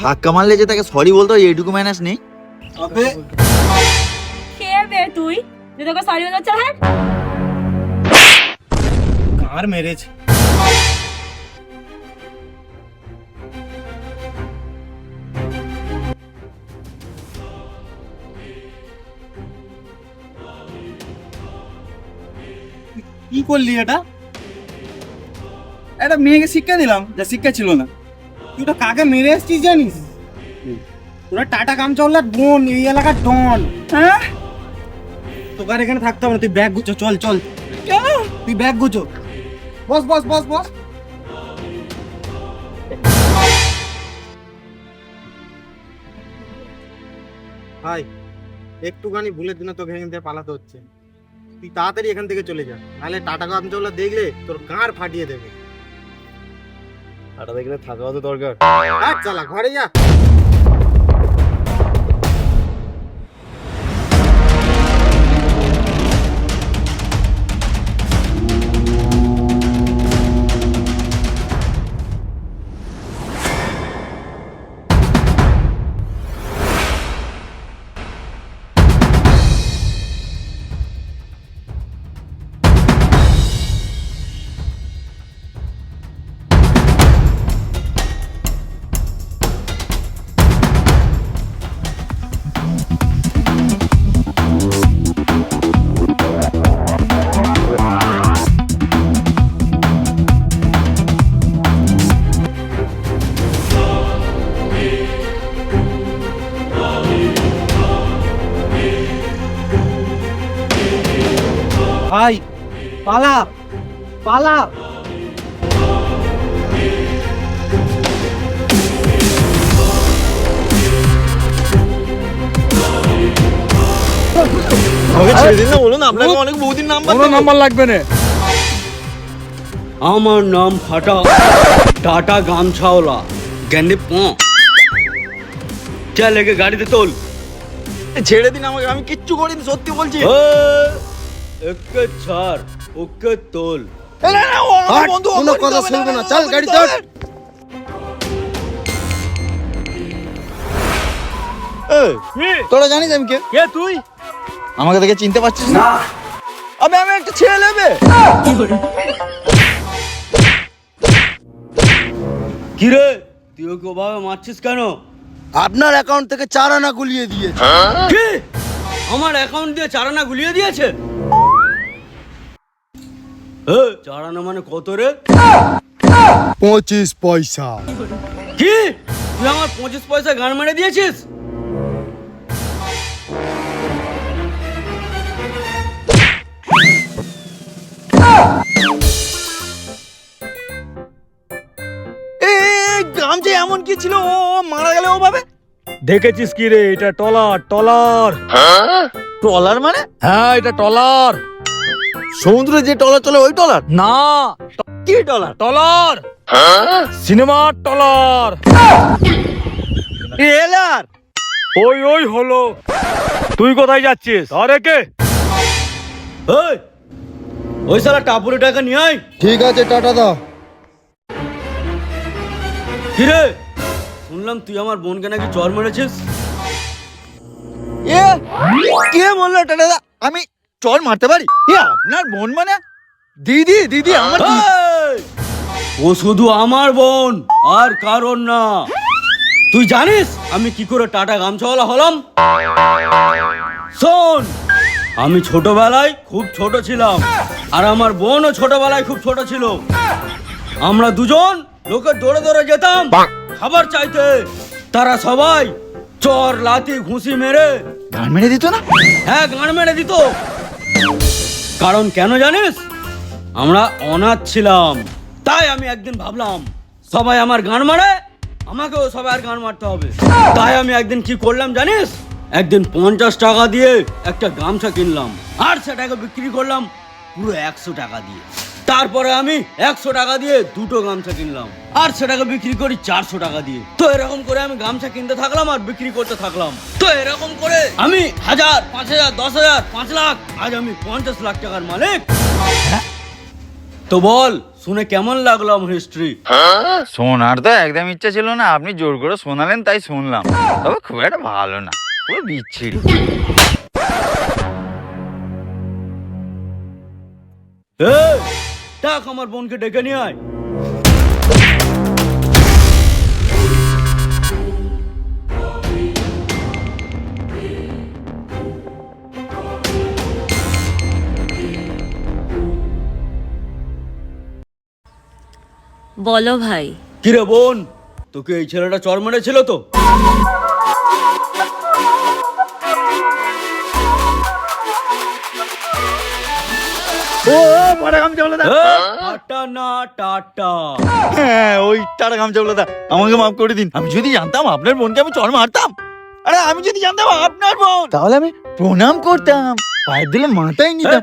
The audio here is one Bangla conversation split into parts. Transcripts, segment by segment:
ধাক্কা মারলে যে তাকে সরি বলতে হয় এইটুকু ম্যানেজ নেই। আবে কে বে তুই? যে তোকে সরি বলতে হচ্ছে হ্যাঁ কার মেরেছে কি করলি এটা? একটা মেয়েকে শিক্ষা দিলাম যা শিক্ষা ছিল না। তুই তো কাকে মেরে এসছিস জানিস? তোরা টাটা কামচল্লার বোন এই এলাকার ডন। হ্যাঁ? তোকে এখানে থাকতে হবে না তুই ব্যাগ গুছো চল চল। তুই ব্যাগ গুছো। বস বস বস বস। ভাই একটুখানি ভুলের দিনে তোকে এখান থেকে পালাতে হচ্ছে। তুই তাড়াতাড়ি এখান থেকে চলে যা নাহলে টাটা কামচল্লা দেখলে তোর গাঁড় ফাটিয়ে দেবে। টাটা দেখলে থাকাও তো দরকার। আর চালা ঘরে যা। পালা পালা আমাকে ছেড়ে দিন না বলুন আপনাকে অনেক বহুদিন নাম্বার কোনো নাম্বার লাগবে না। আমার নাম ফাটা টাটা গামছাওলা গেন্ডে প। চল গাড়িতে তোল। ছেড়ে দিন আমাকে আমি কিচ্ছু করিনি সত্যি বলছি। একে ছাড় ওকে তোল কোনো কথা শুনব না, চল, গাড়ি চল। তোরা জানিস আমি কে? কে তুই? আমাকে দেখে চিনতে পারছিস না? আমি আমি একটা ছেলে নেবে কি রে? তুই ওকে ওভাবে মারছিস কেন? আপনার অ্যাকাউন্ট থেকে চার আনা গুলিয়ে দিয়েছে। কি? আমার অ্যাকাউন্ট দিয়ে চার আনা গুলিয়ে দিয়েছে? চারানা মানে কত রে? পঁচিশ পয়সা। কি? তুই আমার পঁচিশ পয়সা গান মেরে দিয়েছিস? এ গামছে এমন কি ছিল? ও ও মারা গেল ওভাবে? দেখেছিস কি রে? এটা টলার টলার। টলার মানে? হ্যাঁ এটা টলার। সমুদ্রে যে টলার চলে ওই টলার? না কি টলার? টলার। সিনেমার টলার। ট্রেলার ওই ওই হলো। তুই কোথায় যাচ্ছিস? আরে কে? ওই ওই সালা টাপুরে টাকা নিয়ে আয়। ঠিক আছে টাটা দা কি রে শুনলাম তুই আমার বোনকে নাকি চর মেরেছিস। এ কে বলল টাটা আমি চল মারতে পারি? এ আপনার বোন মানে? দিদি দিদি আমার ও শুধু আমার বোন আর কারণ না। তুই জানিস আমি কি করে টাটা গামছাওয়ালা হলাম? শোন আমি ছোটবেলায় খুব ছোট ছিলাম আর আমার বোনও ছোটবেলায় খুব ছোট ছিল। আমরা দুজন লোকের দৌড়ে দৌড়ে যেতাম খাবার চাইতে। তারা সবাই চর লাতি ঘুষি মেরে গান মেরে দিত না? হ্যাঁ গান মেরে দিত। কারণ কেন জানিস? আমরা অনাথ ছিলাম। তাই আমি একদিন ভাবলাম, সবাই আমার গান মারে, আমাকেও সবাই আর গান মারতে হবে। তাই আমি একদিন কি করলাম জানিস? একদিন পঞ্চাশ টাকা দিয়ে একটা গামছা কিনলাম। আর সেটাকে বিক্রি করলাম পুরো একশো টাকা দিয়ে। তারপরে আমি একশো টাকা দিয়ে দুটো গামছা কিনলাম। আর সেটাকে বিক্রি করি চারশো টাকা দিয়ে। তো এরকম করে আমি গামছা কিনতে থাকলাম আর বিক্রি করতে থাকলাম। তো এরকম করে আমি হাজার পাঁচ হাজার দশ হাজার পাঁচ লাখ আজ আমি পঞ্চাশ লাখ টাকার মালিক। তো বল শুনে কেমন লাগল আমার হিস্ট্রি শোনার তো একদম ইচ্ছা ছিল না আপনি জোর করে শোনালেন তাই শুনলাম। তবে খুব একটা ভালো না পুরো বিচ্ছিরি। ডাক আমার বোনকে ডেকে নিয়ে আয়। বলো ভাই। কিরে বোন তোকে এই ছেলেটা চর মেরেছিল তো? ও পরে গামছা বলে টাটা না টাটা। হ্যাঁ ওই টাটা গামছা বলে আমাকে মাফ করে দিন। আমি যদি জানতাম আপনার বোনকে আমি চড় মারতাম। আরে আমি যদি জানতাম আপনার বোন। তাহলে আমি প্রণাম করতাম। পায়ের দিলে মাথায় নিতাম।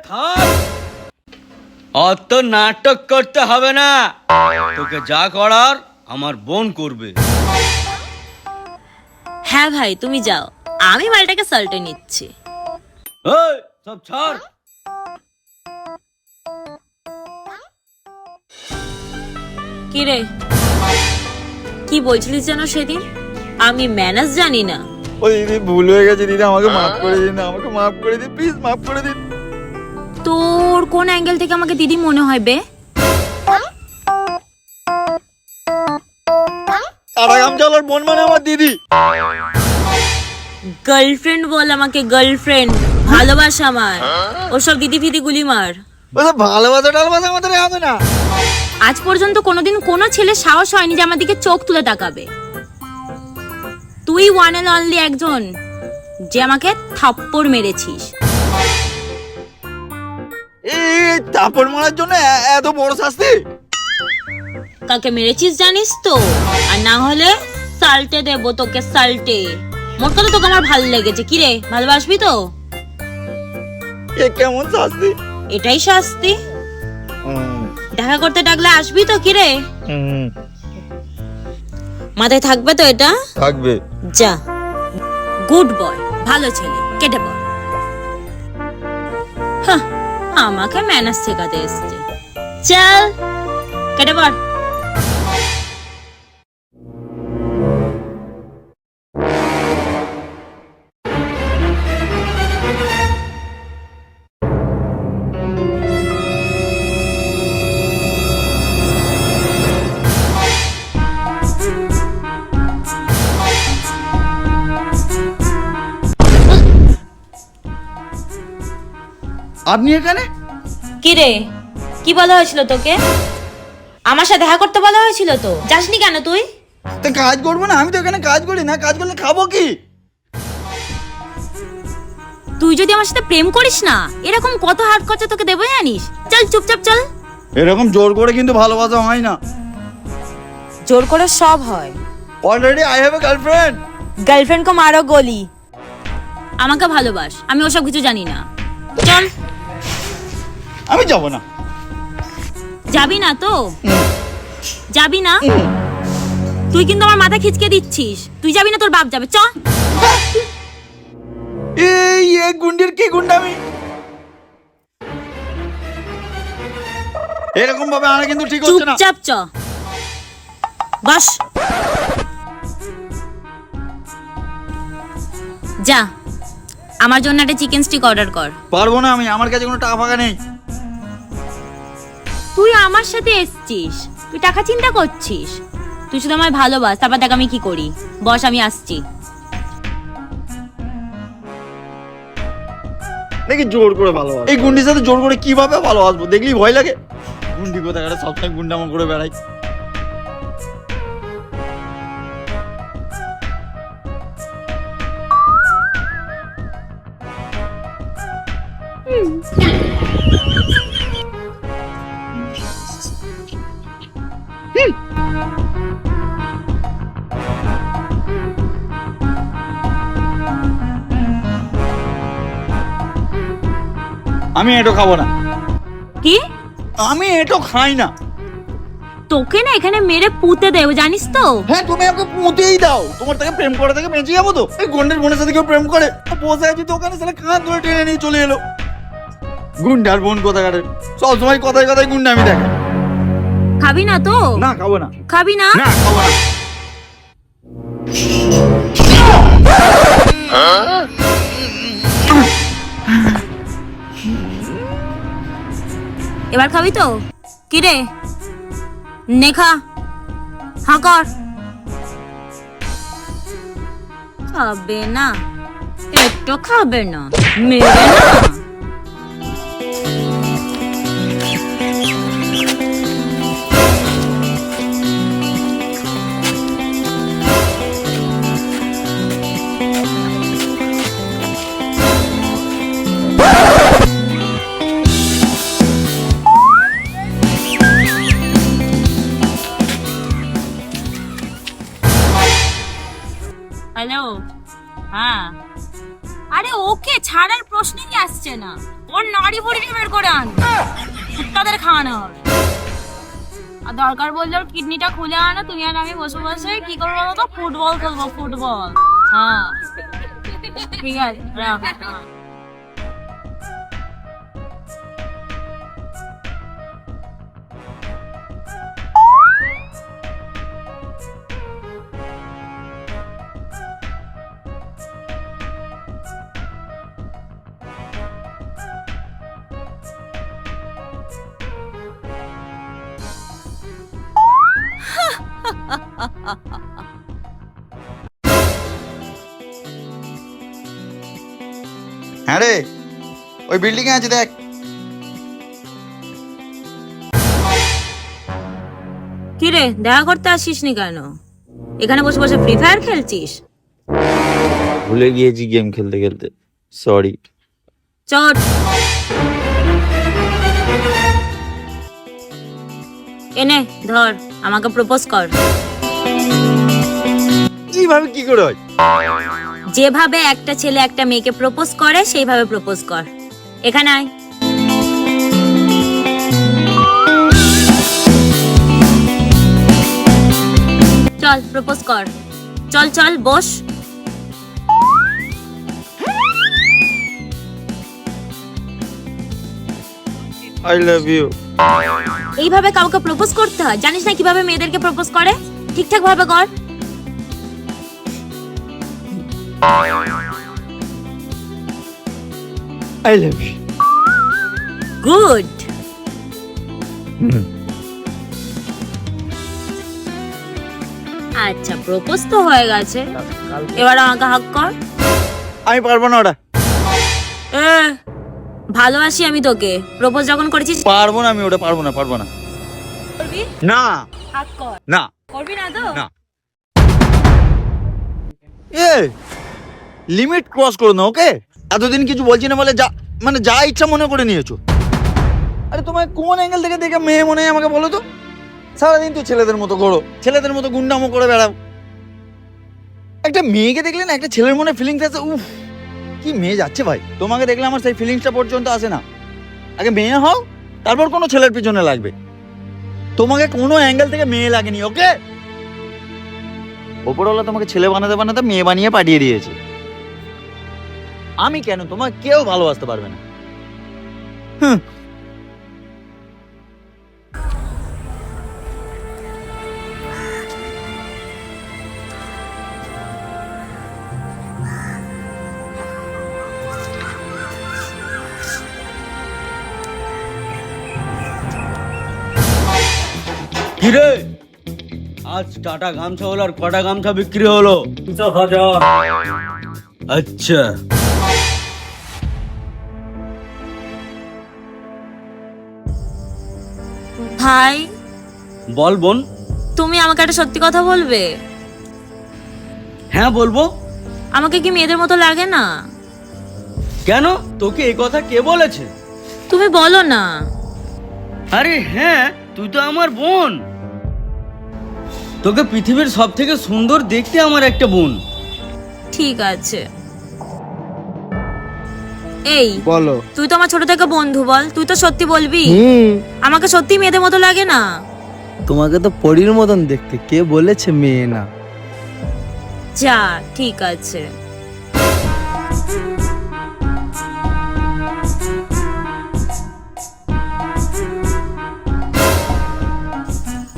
অত নাটক করতে হবে না। তোকে যা করার আমার বোন করবে। হ্যাঁ ভাই তুমি যাও। আমি মালটাকে সাল্টে নিচ্ছি। এই, সব ছাড়। কি রে কি বলছিলিস যেন সেদিন? আমি জানি না। ও দিদি ভুল হয়ে গেছে দিদি আমাকে মাফ করে দিন আমাকে মাফ করে দিন প্লিজ মাফ করে দিন। তোর কোন অ্যাঙ্গেল থেকে আমাকে দিদি মনে হয় বে? বোন মানে আমার দিদি। গার্লফ্রেন্ড বল আমাকে গার্লফ্রেন্ড ভালোবাসা আমার। ওসব দিদি ফিদি গুলি মার। ভালোবাসা টালবাসা আমাদের হবে না। আজ পর্যন্ত কোনোদিন কোনো ছেলে সাহস হয়নি যে আমার দিকে চোখ তুলে তাকাবে। তুই ওয়ান অ্যান্ড অনলি একজন যে আমাকে থাপ্পড় মেরেছিস। তাপড় মারার জন্য এত বড় শাস্তি? কাকে মেরেছিস জানিস তো? আর না হলে সাল্টে দেবো তোকে সাল্টে। মোট কথা তোকে আমার ভালো লেগেছে। কি রে ভালোবাসবি তো? এ কেমন শাস্তি? এটাই শাস্তি। দেখা করতে ডাকলে আসবি তো কিরে? হুম, মাথায় থাকবে তো এটা? থাকবে। যা। গুড বয় ভালো ছেলে কেটে পড়। হাহ, আমাকে ম্যানাস শেখাতে এসছে। চল কেটে পড়। আপনি এখানে? কি রে? কি বলা হয়েছিল তোকে? আমার সাথে দেখা করতে বলা হয়েছিল তো। যাসনি কেন তুই? তো কাজ করব না আমি তো এখানে কাজ করি না। কাজ করলে খাব কি? তুই যদি আমার সাথে প্রেম করিস না এরকম কত হাত খরচা তোকে দেবো জানিস? চল চুপচাপ চল। এরকম জোর করে কিন্তু ভালোবাসা হয় না। জোর করে সব হয়। Already I have a girlfriend girlfriend কো মারো গলি। আমাকে ভালোবাস আমি ওসব কিছু জানি না। চল। আমি যাব না। যাবি না তো? যাবি না? তুই কিন্তু আমার মাথা খিচকে দিচ্ছিস। তুই যাবি না তোর বাপ যাবে। চ। এই এ গুন্ডির কি গুন্ডামি? এরকম ভাবে আনা কিন্তু ঠিক হচ্ছে না। চুপচাপ চ। বাস। যা। আমার জন্য একটা চিকেন স্টিক অর্ডার কর। পারব না আমি আমার কাছে কোনো টাকা ফাঁকা নেই। তুই আমার সাথে এসছিস। তুই টাকা চিন্তা করছিস। তুই শুধু আমায় ভালোবাস তারপর দেখ আমি কি করি। বস আমি আসছি। নাকি জোর করে ভালোবাসো এই গুন্ডির সাথে জোর করে কীভাবে ভালোবাসবো? দেখলি ভয় লাগে? গুন্ডি কোথায়? সবসময় গুন্ডামো করে বেড়াই। আমি এটা খাব না। কি? আমি এটো খাই না। তোকে না এখানে মেরে পুঁতে দেবো জানিস তো? হ্যাঁ তুমি আমাকে পুঁতেই দাও। তোমার থেকে প্রেম করা থেকে বেঁচে যাব তো। এই গন্ডের বোনের সাথে কেউ প্রেম করে? বসে আছি তো ওখানে সেটা কান ধরে টেনে নিয়ে চলে এলো। গুন্ডার বোন কোথা কাটে সবসময় কথায় কথায় গুন্ডা আমি দেখে। খাবি না তো? না খাব না। খাবি না? না খাব না। এবার খাবি তো? কিরে নেখা হা কর। খাবে না একটু খাবে না মেরে না। হ্যাঁ। আরে ওকে ছাড়ার প্রশ্নই আসছে না। ওর নাড়ি ভুড়িটা বের করে আন। কুত্তাদের খাওয়ানো আর দরকার বললে ওর কিডনিটা খুলে আনো, তুমি আর আমি বসে বসে কি করব বলো তো? ফুটবল খেলব, ফুটবল। হ্যাঁ। ঠিক আছে হ্যাঁ। রে ওই বিল্ডিং এ আছে দেখ। কি রে দেখা করতে আসিস নি কেন? এখানে বসে বসে ফ্রি ফায়ার খেলছিস? ভুলে গিয়েছি গেম খেলতে খেলতে। সরি চট এনে ধর আমাকে প্রপোজ কর। এইভাবে কি করে হয়? যেভাবে একটা ছেলে একটা মেয়েকে প্রপোজ করে সেইভাবে প্রপোজ কর। এখানে আয়। চল প্রপোজ কর। চল চল বস। আই লাভ ইউ এইভাবে কাউকে প্রপোজ করতে হয়? জানিস না কীভাবে মেয়েদেরকে প্রপোজ করে? ঠিকঠাক ভাবে কর। আই লাভ ইউ গুড আচ্ছা প্রপোজ তো হয়ে গেছে। এবার আমাকে হাক কর। আমি পারব না ওটা। এ, ভালোবাসি আমি তোকে। প্রপোজ যখন করেছিস পারব না আমি ওটা পারব না পারব না। করবি? না। হাক কর। না। করবি না তো? না। এ! লিমিট ক্রস করো না ওকে এতদিন কিছু বলছি না বলে যা মানে যা ইচ্ছা মনে করে নিয়েছো। আরে তোমায় কোন অ্যাঙ্গেল থেকে দেখে মেয়ে মনে হয় আমাকে বলো তো? সারাদিন তো ছেলেদের মতো ঘোরো, ছেলেদের মতো গুন্ডামো করে বেড়াও। একটা মেয়েকে দেখলে না একটা ছেলের মনে ফিলিংস আছে উফ, কি মেয়ে যাচ্ছে ভাই। তোমাকে দেখলে আমার সেই ফিলিংসটা পর্যন্ত আসে না। আগে মেয়ে হও, তারপর কোনো ছেলের পিছনে লাগবে। তোমাকে কোনো অ্যাঙ্গেল থেকে মেয়ে লাগেনি ওকে ওপরওয়ালা তোমাকে ছেলে বানাতে বানাতে মেয়ে বানিয়ে পাঠিয়ে দিয়েছে। আমি কেন? তোমাকে কেউ ভালোবাসতে পারবে না। হুঁ। কিরে? আজ টাটা গামছা হলো আর কটা গামছা বিক্রি হলো? হাজার। আচ্ছা। ভাই। বল বোন। তুমি আমাকে একটা সত্যি কথা বলবে? হ্যাঁ বলব। আমাকে কি মেয়েদের মতো লাগে না? কেন? তোকে এই কথা কে বলেছে? তুমি বলো না। আরে হ্যাঁ তুই তো আমার বোন। তোকে পৃথিবীর সব থেকে সুন্দর দেখতে আমার একটা বোন। ঠিক আছে। এই বলো। তুই তো আমার ছোট থেকে বন্ধু বল। তুই তো সত্যি বলবি? হুম। আমাকে সত্যি মেয়েদের মতো লাগে না? তোমাকে তো পরীর মতন দেখতে। কে বলেছে মেয়ে না? যা ঠিক আছে।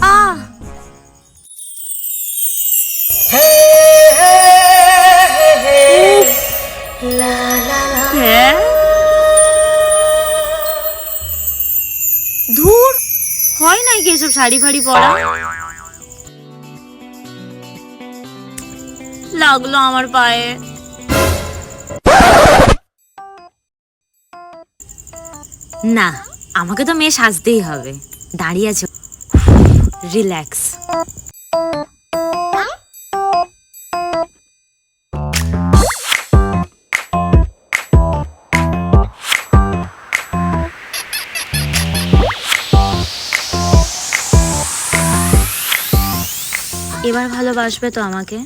আহ! হ্যাঁ? ধুর, হয় নাই কি এসব শাড়ি ফাড়ি পরা? লাগল আমার পায়ে। না, আমাকে তো মেয়ে সাজতেই হবে। দাঁড়িয়ে আছে। রিল্যাক্স। এবার ভালোবাসবে তো আমাকে?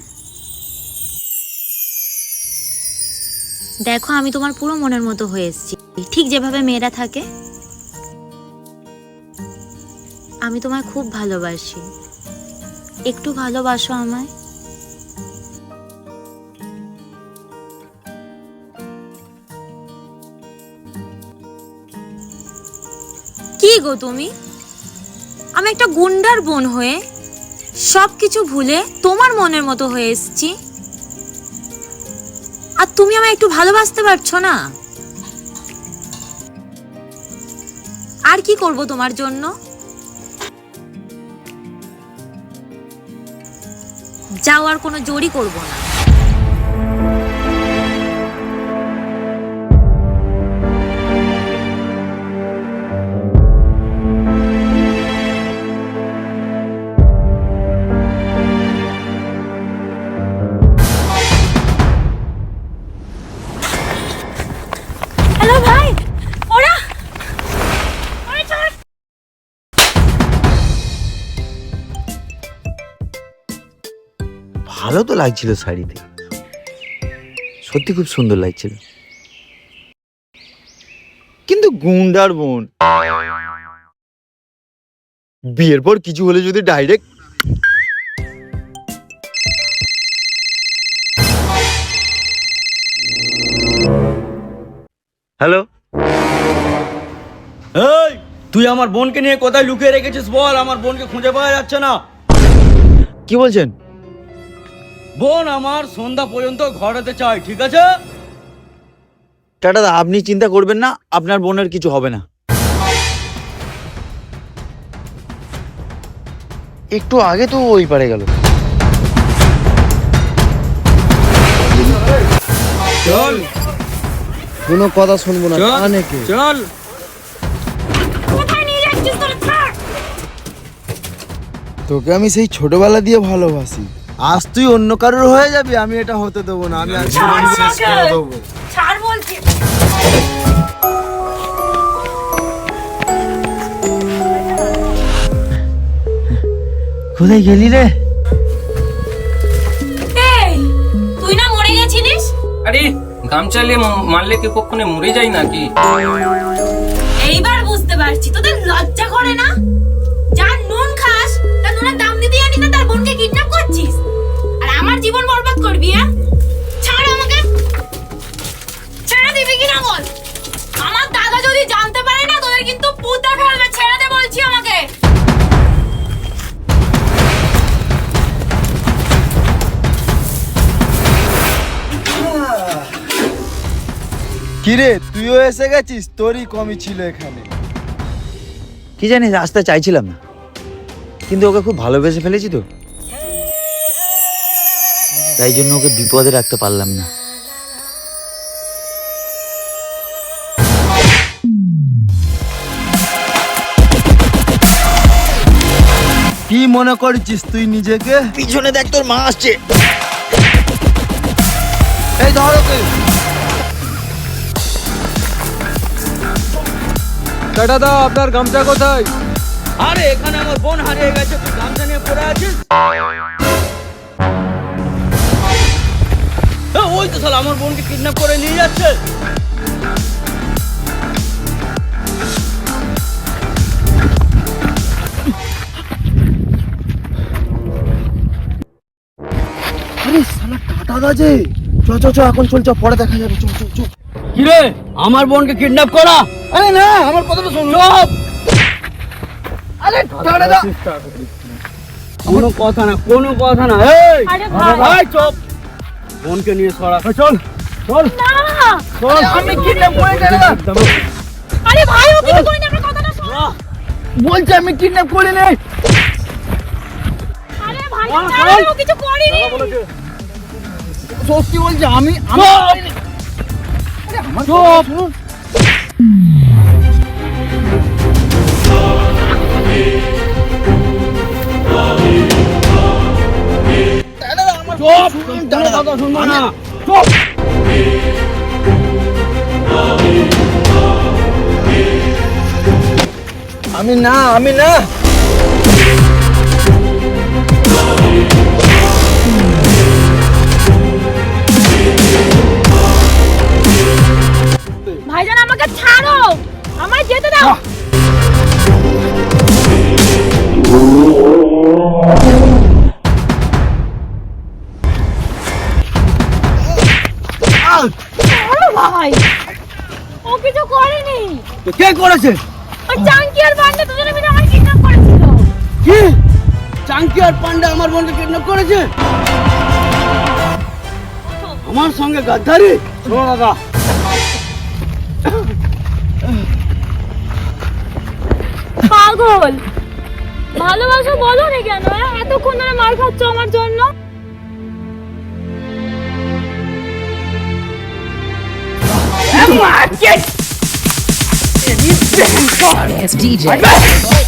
দেখো, আমি তোমার পুরো মনের মতো হয়ে এসেছি। ঠিক যেভাবে মেয়েরা থাকে, আমি তোমায় খুব ভালোবাসি। একটু ভালোবাসো আমায়। কি গো তুমি? আমি একটা গুন্ডার বোন হয়ে সব কিছু ভুলে তোমার মনের মতো হয়ে এসছি। আর তুমি আমায় একটু ভালোবাসতে পারছ না? আর কি করব তোমার জন্য? যাওয়ার কোনো জোরই করব না। তো লাগছিল শাড়িতে। সত্যি খুব সুন্দর লাগছিল। কিন্তু গুন্ডার বোন। বিয়ের পর কিছু হলে যদি ডাইরেক্ট হ্যালো এই তুই আমার বোনকে নিয়ে কোথায় লুকিয়ে রেখেছিস বল? আমার বোনকে খুঁজে পাওয়া যাচ্ছে না। কি বলছেন? বোন আমার সন্ধ্যা পর্যন্ত ঘরেতে চাই ঠিক আছে? টাটা দা আপনি চিন্তা করবেন না আপনার বোনের কিছু হবে না। একটু আগে তো ওই পারে গেল। চল। কোনো কথা শুনব না চল। চল। তোকে আমি সেই ছোটবেলা দিয়ে ভালোবাসি। আজ তুই অন্য কারোর হয়ে যাবি আমি এটা হতে দেবো না আমি আজ ছাড় শেষ করে দেবো। ছাড় বলছি। কোথায় গেলি রে? তুই না মরে গেছিলিস? আরে গামছা নিয়ে মারলে কি কখনো মরে যায় নাকি? এইবার বুঝতে পারছি তোদের লজ্জা করে না? কিরে তুইও এসে গেছিস? তোরই কমই ছিল এখানে। কি জানিস আসতে চাইছিলাম না। কিন্তু ওকে খুব ভালোবেসে ফেলেছি তো। তাই জন্য ওকে বিপদে রাখতে পারলাম না। কি মনে করছিস তুই নিজেকে? পিছনে দেখ তোর মা আসছে। এই ধর ওকে। কাটা দা আপনার গামছা কোথায়? আরে এখানে আমার বোন হারিয়ে গেছে তুই গামছা নিয়ে পড়ে আছিস? ওই তো শালা আমার বোনকে কিডন্যাপ করে নিয়ে যাচ্ছে। আরে শালা কাটা চ চ এখন চল চ পরে দেখা যাবে। চ চ চ। কিরে আমার বোনকে কিডন্যাপ করা? আরে না আমার কথাটা শোন। চুপ! আরে দাঁড়া দা কোনো কথা না কোনো কথা না। এই আরে ভাই। চুপ। বোনকে নিয়ে সরা। চল চল। না। চল। আমি কিডন্যাপ করে কেন আরে ভাই ও কিছু করিনি আমার কথাটা শোন। বলছি আমি কিডন্যাপ করে নেই আরে ভাই ও কিছু করিনি। সত্যি বলছি আমি আমি চুপ! চুপ কথা শুনব না। চুপ! আমি না আমি না। ভাইজান আমাকে ছাড়ো। আমায় যেতে দাও। তো কে করেছে? ওই চাঙ্কি আর বান্ডা দুজনে মিলে আমার কিডন্যাপ করেছিল। কি? চাঙ্কি আর পান্ডা আমার বোনকে কিডন্যাপ করেছে? আমার সঙ্গে গাদ্দারি? শোনো দাদা। পাগল। ভালোবাসো বলো রে কেন? হ্যাঁ? এতক্ষণ ধরে মার খাচ্ছ আমার জন্য? It's DJ.